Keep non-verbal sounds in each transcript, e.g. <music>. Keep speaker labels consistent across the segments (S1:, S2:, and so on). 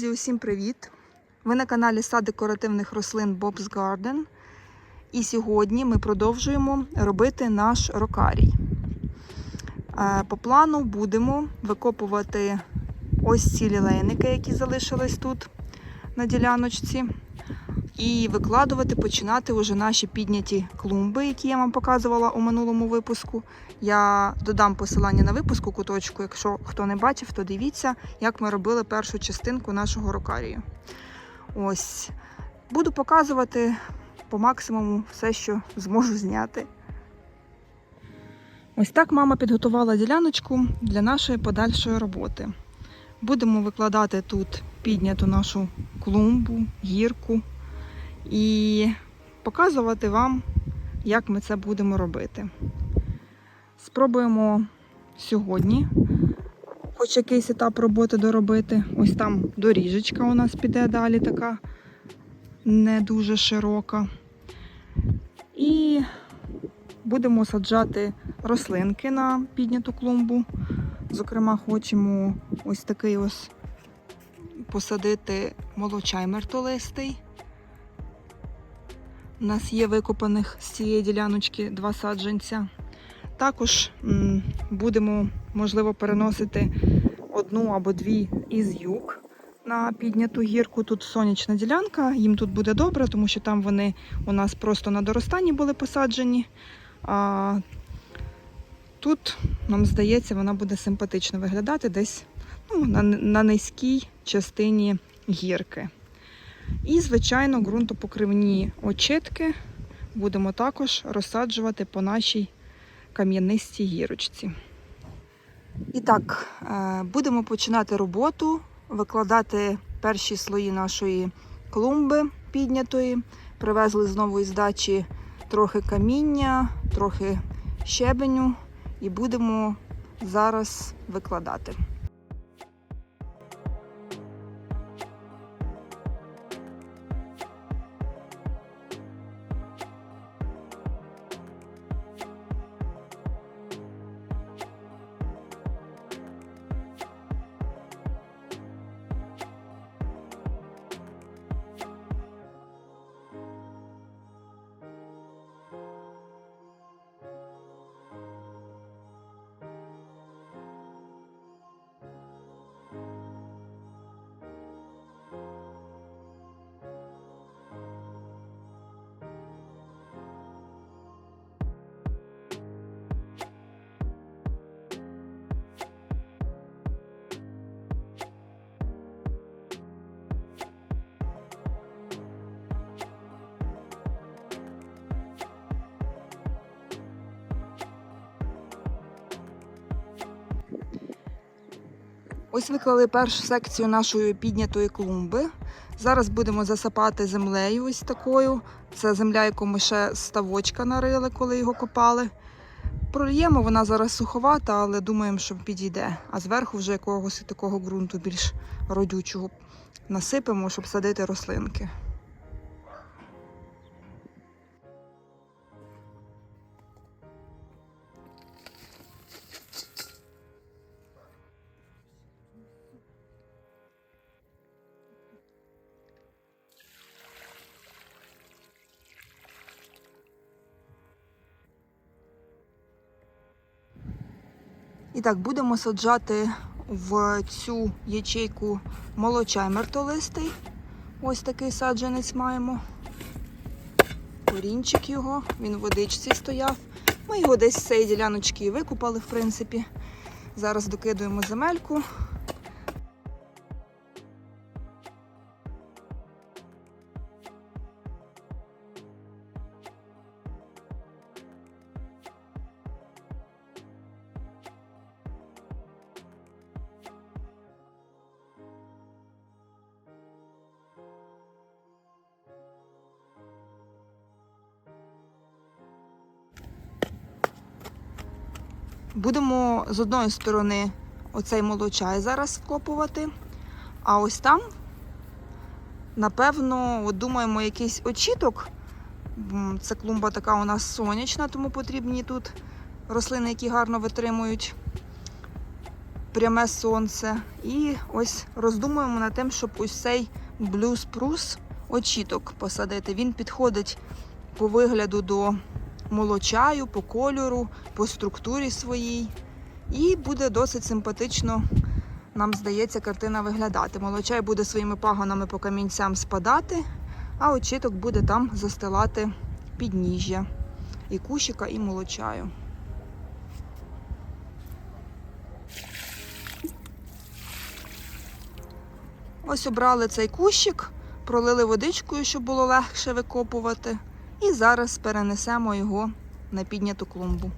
S1: Друзі, усім привіт! Ви на каналі Сад декоративних рослин Bob's Garden. І сьогодні ми продовжуємо робити наш рокарій. Е, По плану будемо викопувати ось ці лілейники, які залишились тут на діляночці. І викладувати, починати вже наші підняті клумби, які я вам показувала у минулому випуску. Я додам посилання на випуск у куточку. Якщо хто не бачив, то дивіться, як ми робили першу частинку нашого рокарію. Ось. Буду показувати по максимуму все, що зможу зняти. Ось так мама підготувала діляночку для нашої подальшої роботи. Будемо викладати тут підняту нашу клумбу, гірку і показувати вам, як ми це будемо робити. Спробуємо сьогодні хоч якийсь етап роботи доробити. Ось там доріжечка у нас піде далі така не дуже широка. І будемо саджати рослинки на підняту клумбу. Зокрема, хочемо ось такий ось посадити молочай мертолистий. У нас є викопаних з цієї діляночки два саджанця. Також будемо, можливо, переносити одну або дві із юг на підняту гірку. Тут сонячна ділянка, їм тут буде добре, тому що там вони у нас просто на доростанні були посаджені. А тут, нам здається, вона буде симпатично виглядати десь ну, на, на низькій частині гірки. І, звичайно, ґрунтопокривні очитки будемо також розсаджувати по нашій кам'янистій гірочці. І так, е, будемо починати роботу, викладати перші слої нашої клумби піднятої. Привезли знову із дачі трохи каміння, трохи щебеню і будемо зараз викладати. Ось виклали першу секцію нашої піднятої клумби. Зараз будемо засипати землею ось такою. Це земля, яку ми ще ставочка нарили, коли його копали. Прольємо, вона зараз суховата, але думаємо, що підійде. А зверху вже якогось такого ґрунту більш родючого насипемо, щоб садити рослинки. І так, будемо саджати в цю ячейку молочай мертолистий. Ось такий саджанець маємо. Корінчик його, він в водичці стояв. Ми його десь з цієї діляночки і викупали, в принципі. Зараз докидуємо земельку. З одної сторони оцей молочай зараз вкопувати, а ось там, напевно, думаємо, якийсь очіток. Це клумба така у нас сонячна, тому потрібні тут рослини, які гарно витримують пряме сонце. І ось роздумуємо над тим, щоб ось цей блюз-прус очіток посадити. Він підходить по вигляду до молочаю, по кольору, по структурі своїй. І буде досить симпатично, нам здається, картина виглядати. Молочай буде своїми пагонами по камінцям спадати, а очіток буде там застилати підніжжя і кущика, і молочаю. Ось обрали цей кущик, пролили водичкою, щоб було легше викопувати. І зараз перенесемо його на підняту клумбу.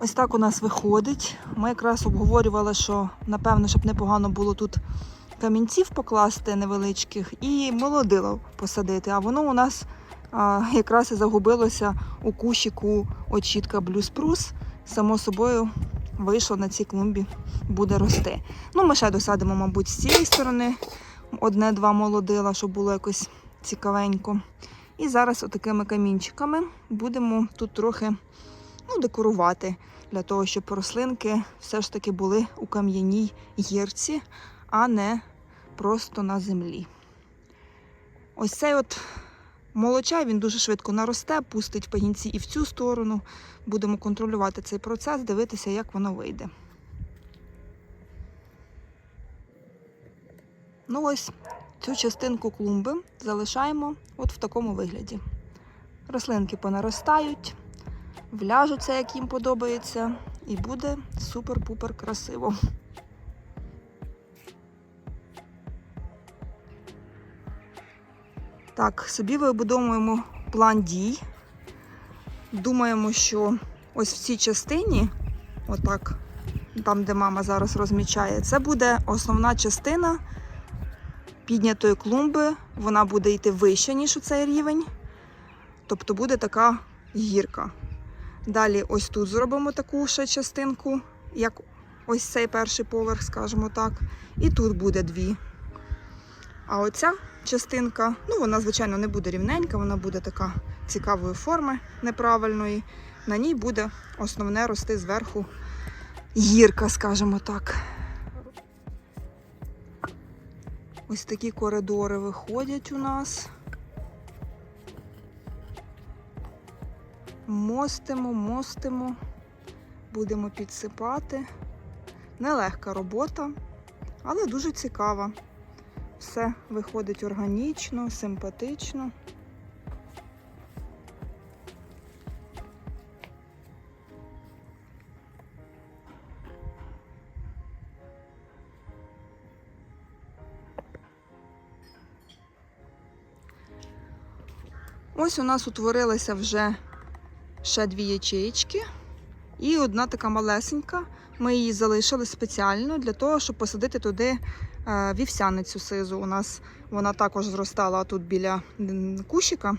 S1: Ось так у нас виходить. Ми якраз обговорювали, що напевно, щоб непогано було тут камінців покласти невеличких і молодило посадити. А воно у нас а, якраз і загубилося у кущику очітка блюспрус. Само собою вийшло на цій клумбі, буде рости. Ну, ми ще досадимо, мабуть, з цієї сторони одне-два молодила, щоб було якось цікавенько. І зараз отакими камінчиками будемо тут трохи ну, декорувати для того, щоб рослинки все ж таки були у кам'яній гірці, а не просто на землі. Ось цей от молочай він дуже швидко наросте, пустить пагінці і в цю сторону. Будемо контролювати цей процес, дивитися, як воно вийде. Ну ось цю частинку клумби залишаємо от в такому вигляді. Рослинки понаростають вляжуться, як їм подобається, і буде супер-пупер красиво. Так, собі вибудовуємо план дій. Думаємо, що ось в цій частині, отак, там, де мама зараз розмічає, це буде основна частина піднятої клумби. Вона буде йти вище, ніж у цей рівень. Тобто буде така гірка. Далі ось тут зробимо таку ще частинку, як ось цей перший поверх, скажімо так. І тут буде дві. А оця частинка, ну вона, звичайно, не буде рівненька, вона буде така цікавої форми неправильної. На ній буде основне рости зверху гірка, скажімо так. Ось такі коридори виходять у нас. Мостимо, мостимо, будемо підсипати. Нелегка робота, але дуже цікава. Все виходить органічно, симпатично. Ось у нас утворилася вже ще дві ячеїчки. І одна така малесенька. Ми її залишили спеціально для того, щоб посадити туди е, вівсяницю сизу. У нас вона також зростала тут біля кущика.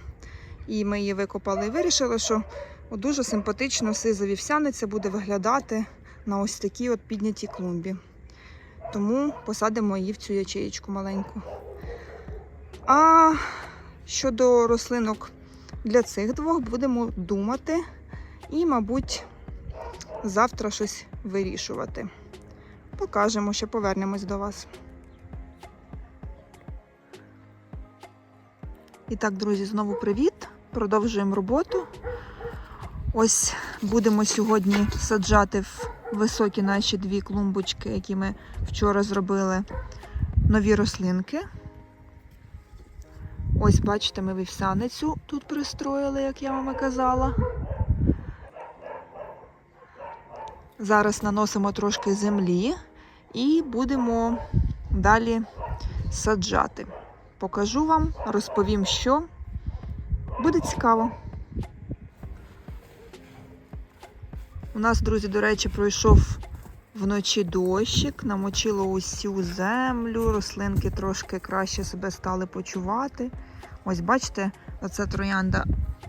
S1: І ми її викопали і вирішили, що дуже симпатично сиза вівсяниця буде виглядати на ось такій от піднятій клумбі. Тому посадимо її в цю ячеїчку маленьку. А щодо рослинок для цих двох будемо думати і, мабуть, завтра щось вирішувати. Покажемо, що повернемось до вас. І так, друзі, знову привіт. Продовжуємо роботу. Ось будемо сьогодні саджати в високі наші дві клумбочки, які ми вчора зробили нові рослинки. Ось, бачите, ми вівсяницю тут пристроїли, як я вам і казала. Зараз наносимо трошки землі і будемо далі саджати. Покажу вам, розповім, що буде цікаво. У нас, друзі, до речі, пройшов вночі дощик, намочило усю землю, рослинки трошки краще себе стали почувати. Ось бачите, оця троянда,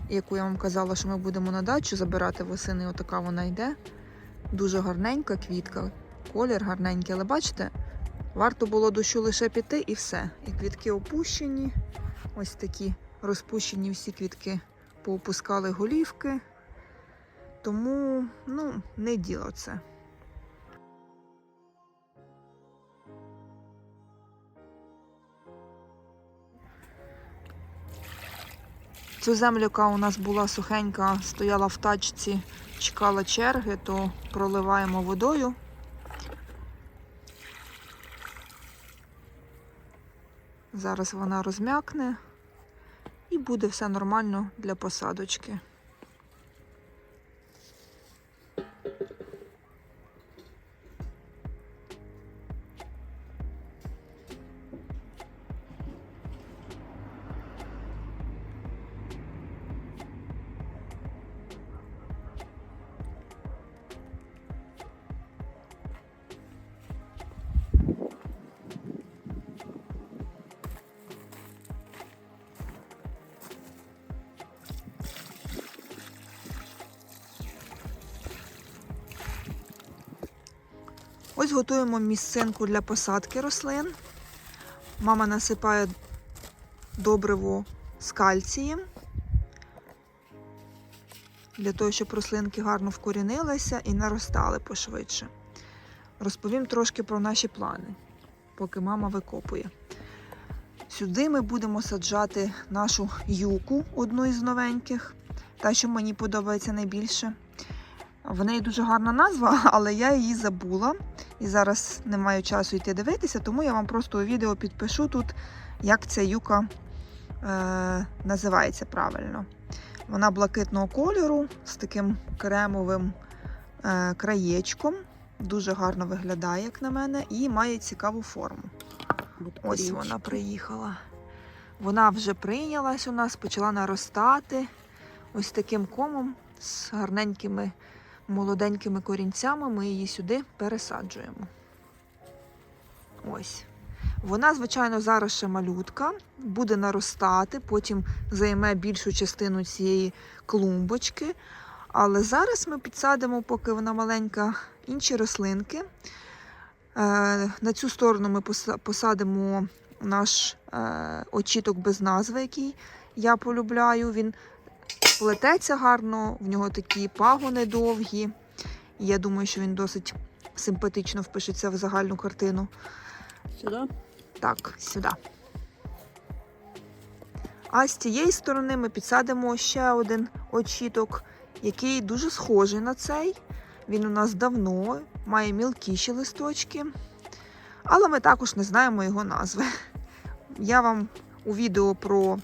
S1: яку я вам казала, що ми будемо на дачу забирати восени, отака вона йде. Дуже гарненька квітка, колір гарненький, але бачите, варто було дощу лише піти і все. І квітки опущені, ось такі розпущені всі квітки, поопускали голівки. Тому, ну, не діло це. Цю землю, яка у нас була сухенька, стояла в тачці, чекала черги, то проливаємо водою. Зараз вона розм'якне і буде все нормально для посадочки. Ось готуємо місцинку для посадки рослин. Мама насипає добриво з кальцієм для того, щоб рослинки гарно вкорінилися і наростали пошвидше. Розповім трошки про наші плани, поки мама викопує. Сюди ми будемо саджати нашу юку, одну із новеньких, та, що мені подобається найбільше. В неї дуже гарна назва, <laughs> але я її забула. І зараз не маю часу йти дивитися, тому я вам просто у відео підпишу тут, як ця юка е, називається правильно. Вона блакитного кольору з таким кремовим е, краєчком. Дуже гарно виглядає, як на мене, і має цікаву форму. Ось вона приїхала. Вона вже прийнялась у нас, почала наростати ось таким комом з гарненькими молоденькими корінцями. Ми її сюди пересаджуємо. Ось. Вона, звичайно, зараз ще малютка, буде наростати, потім займе більшу частину цієї клумбочки. Але зараз ми підсадимо, поки вона маленька, інші рослинки. Е, На цю сторону ми посадимо наш е, очіток без назви, який я полюбляю. Він плететься гарно, в нього такі пагони довгі. І я думаю, що він досить симпатично впишеться в загальну картину.
S2: Сюди?
S1: Так, сюди. А з цієї сторони ми підсадимо ще один очіток, який дуже схожий на цей. Він у нас давно, має мілкіші листочки, але ми також не знаємо його назви. Я вам у відео про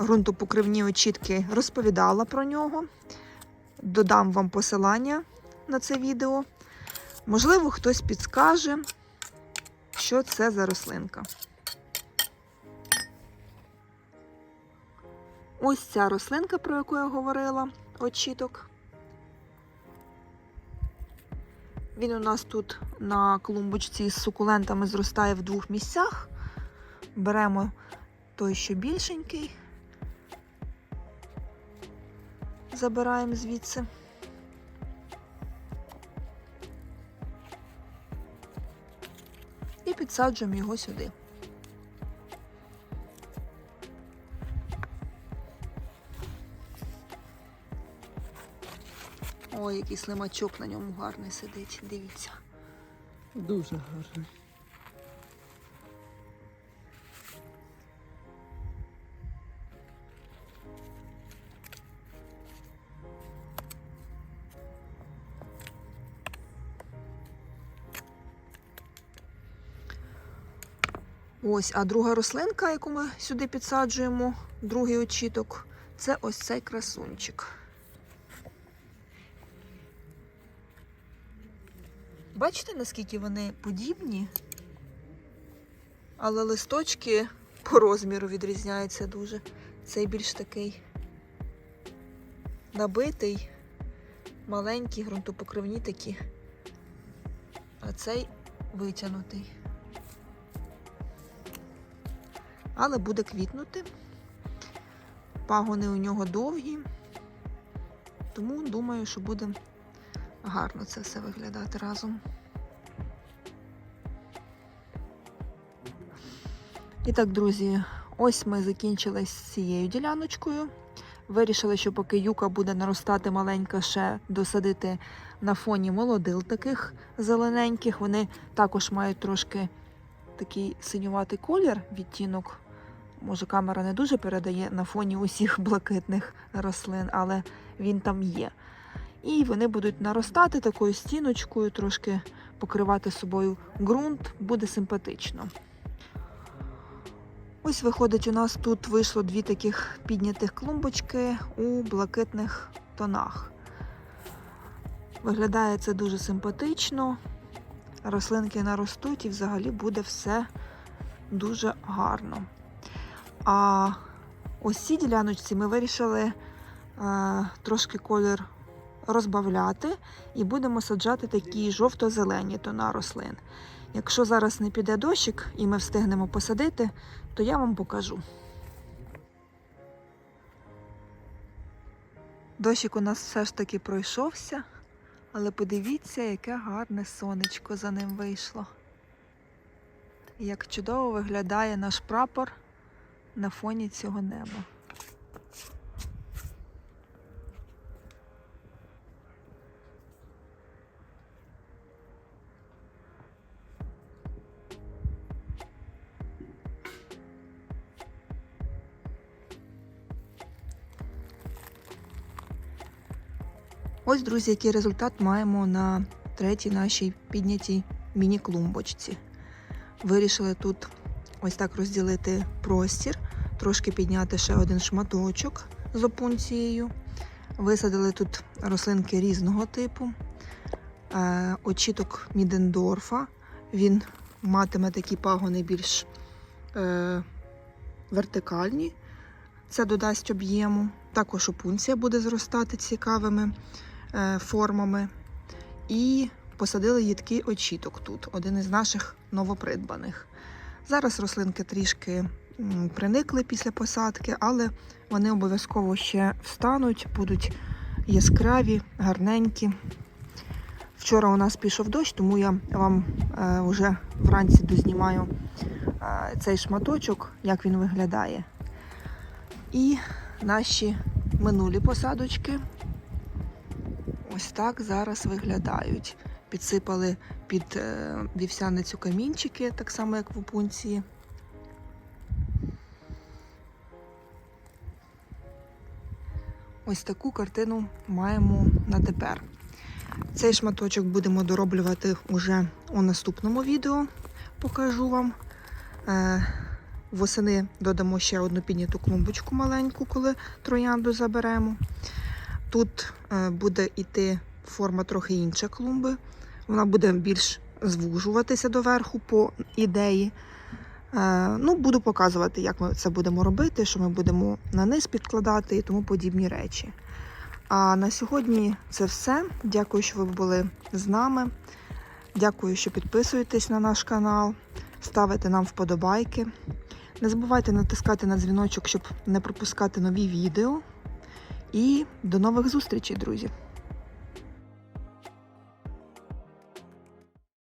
S1: ґрунтопокривні очітки розповідала про нього. Додам вам посилання на це відео. Можливо, хтось підскаже, що це за рослинка. Ось ця рослинка, про яку я говорила, очіток. Він у нас тут на клумбочці з сукулентами зростає в двох місцях. Беремо той, що більшенький, забираємо звідси. І підсаджуємо його сюди. Ой, який слимачок на ньому гарний сидить. Дивіться.
S2: Дуже гарно.
S1: Ось, а друга рослинка, яку ми сюди підсаджуємо, другий очіток, це ось цей красунчик. Бачите, наскільки вони подібні? Але листочки по розміру відрізняються дуже. Цей більш такий набитий, маленький, ґрунтопокривні такі, а цей витягнутий. Але буде квітнути. Пагони у нього довгі, тому думаю, що буде гарно це все виглядати разом. І так, друзі, ось ми закінчили з цією діляночкою. Вирішили, що поки юка буде наростати маленька, ще досадити на фоні молодил таких зелененьких. Вони також мають трошки такий синюватий колір, відтінок. Може, камера не дуже передає на фоні усіх <laughs> блакитних рослин, але він там є. І вони будуть наростати такою стіночкою, трошки покривати собою ґрунт, буде симпатично. Ось виходить, у нас тут вийшло дві таких піднятих клумбочки у блакитних тонах. Виглядає це дуже симпатично. Рослинки наростуть і взагалі буде все дуже гарно. А ось цій діляночці ми вирішили е, трошки колір розбавляти і будемо саджати такі жовто-зелені тона рослин. Якщо зараз не піде дощик і ми встигнемо посадити, то я вам покажу. Дощик у нас все ж таки пройшовся, але подивіться, яке гарне сонечко за ним вийшло. Як чудово виглядає наш прапор на фоні цього неба. Ось, друзі, який результат маємо на третій нашій піднятій міні-клумбочці. Вирішили тут ось так розділити простір, трошки підняти ще один шматочок з опунцією. Висадили тут рослинки різного типу. Е, Очіток Мідендорфа. Він матиме такі пагони більш е, вертикальні. Це додасть об'єму. Також опунція буде зростати цікавими е, формами. І посадили їдкий очіток тут, один із наших новопридбаних. Зараз рослинки трішки приникли після посадки, але вони обов'язково ще встануть, будуть яскраві, гарненькі. Вчора у нас пішов дощ, тому я вам е, вже вранці дознімаю е, цей шматочок, як він виглядає. І наші минулі посадочки ось так зараз виглядають. Підсипали під е, вівсяницю камінчики, так само як в опунції. Ось таку картину маємо на тепер. Цей шматочок будемо дороблювати уже у наступному відео. Покажу вам. Е, Восени додамо ще одну підняту клумбочку маленьку, коли троянду заберемо. Тут е, буде йти форма трохи інша клумби. Вона буде більш звужуватися доверху по ідеї. Е, Ну, буду показувати, як ми це будемо робити, що ми будемо на низ підкладати і тому подібні речі. А на сьогодні це все. Дякую, що ви були з нами. Дякую, що підписуєтесь на наш канал, ставите нам вподобайки. Не забувайте натискати на дзвіночок, щоб не пропускати нові відео. І до нових зустрічей, друзі!